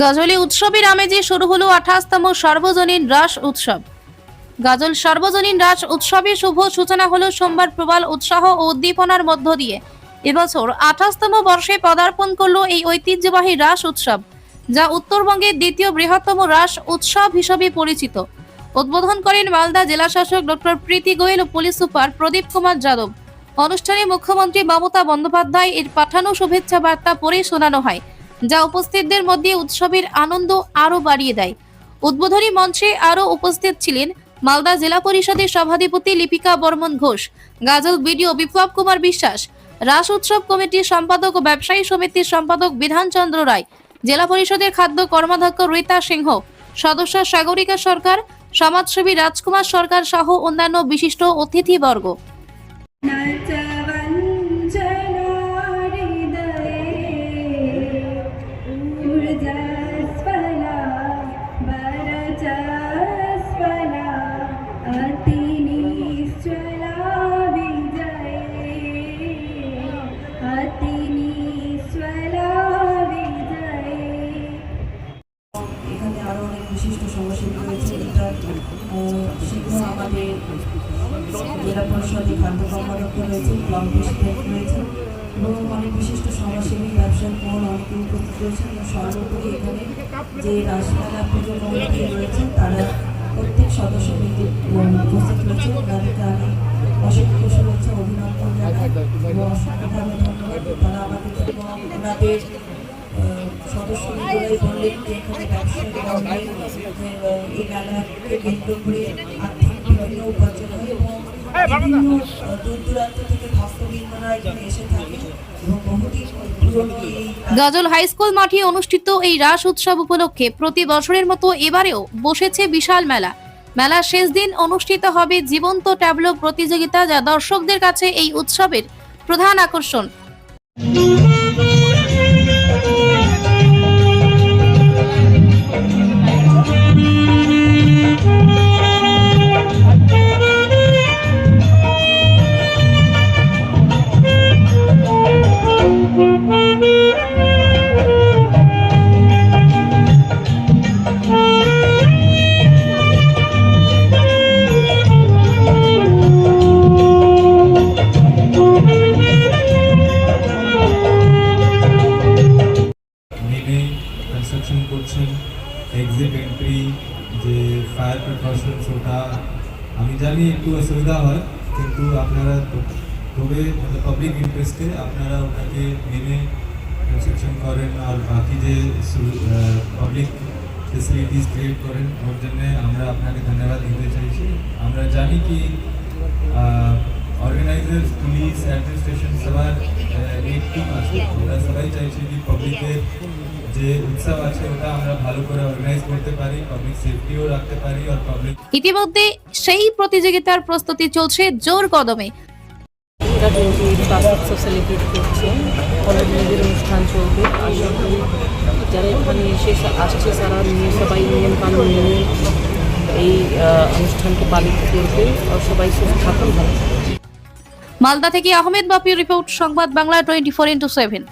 গাজলে উৎসবের আমেজে শুরু হলো আঠাশতম সর্বজনীন রাস উৎসব। গাজল সর্বজনীন রাস উৎসবের শুভ সূচনা হলো সোমবার প্রবল উৎসাহ ও উদ্দীপনার মধ্য দিয়ে। এবছর আঠাশতম বর্ষে পদার্পণ করল এই ঐতিহ্যবাহী রাস উৎসব, যা উত্তরবঙ্গের দ্বিতীয় বৃহত্তম রাস উৎসব হিসেবে পরিচিত। উদ্বোধন করেন মালদা জেলা শাসক ডক্টর প্রীতি গোয়েল ও পুলিশ সুপার প্রদীপ কুমার যাদব। অনুষ্ঠানে মুখ্যমন্ত্রী মমতা বন্দ্যোপাধ্যায় এর পাঠানো শুভেচ্ছা বার্তা পড়ে শোনানো হয়। যা উপস্থিতদের মধ্যে উৎসবের আনন্দ আরও বাড়িয়ে দেয়। উদ্বোধনী মঞ্চে আরও উপস্থিত ছিলেন মালদা জেলা পরিষদের সভাধিপতি লিপিকা বর্মন ঘোষ, গাজল বিডিও বিপ্লব কুমার বিশ্বাস, রাস উৎসব কমিটির সম্পাদক ও ব্যবসায়ী সমিতির সম্পাদক বিধানচন্দ্র রায়, জেলা পরিষদের খাদ্য কর্মাধ্যক্ষ রীতা সিংহ, সদস্য সাগরিকা সরকার, সমাজসেবী রাজকুমার সরকার সহ অন্যান্য বিশিষ্ট অতিথিবর্গ। বিশিষ্ট সমাজসেবী রয়েছে এটা শীঘ্র আমাদের জেলা পরিষদে খাদ্য কর্মরত রয়েছে, ব্লক প্রেসিডেন্ট রয়েছে, এবং অনেক বিশিষ্ট সমাজসেবী ব্যবসায়ী মহল অনেকে উপস্থিত রয়েছেন। এবং সর্বোপরি এখানে যে রাসমেলা পুজো কমিটি রয়েছে, তারা প্রত্যেক সদস্য উপস্থিত রয়েছে। তাদেরকে আমি অসংখ্য শুভেচ্ছা, অভিনন্দন জানাই এবং অসংখ্যভাবে ধন্যবাদ। তারা আমাদের এবং ওনাদের গাজল হাই স্কুল মাঠে অনুষ্ঠিত এই রাস উৎসব উপলক্ষে প্রতি বছরের মতো এবারেও বসেছে বিশাল মেলা। মেলার শেষ দিন অনুষ্ঠিত হবে জীবন্ত ট্যাবলো প্রতিযোগিতা, যা দর্শকদের কাছে এই উৎসবের প্রধান আকর্ষণ। কনস্ট্রাকশন করছেন এক্সিট এন্ট্রি যে ফায়ার প্রিকশনস ওটা আমি জানি একটু অসুবিধা হয়, কিন্তু আপনারা তো- তবে পাবলিক ইন্টারেস্টে আপনারা ওটাকে মেনে কনস্ট্রাকশন করেন আর বাকি যে পাবলিক ফেসিলিটিস ক্রিয়েট করেন। ওর জন্য আমরা আপনাকে ধন্যবাদ দিতে চাইছি। আমরা জানি কি অর্গানাইজার্স পুলিশ অ্যাডমিনিস্ট্রেশন সবার এক টিম আছে। ওরা সবাই চাইছে কি পাবলিকের যে উৎসব আছে, ওটা আমরা ভালো করে অর্গানাইজ করতে পারি পাবলিক সেফটিও রাখতে পারি আর পাবলিক ইতিমধ্যে সেই প্রতিযোগিতার প্রস্তুতি চলছে জোর কদমে। এটা টোয়েন্টি এইট উৎসব সেলিব্রেট করছে কলেজের অনুষ্ঠান চলবে আশা করি যারা এখানে এসে আসছে তারা নিয়ে সবাই নিয়ম কানুন মেনে এই অনুষ্ঠানকে পালিত করবে আর সবাই সুস্থ থাকুন ভালো। মালদা থেকে Ahmed বাপির report, Sangbad Bangla twenty four into seven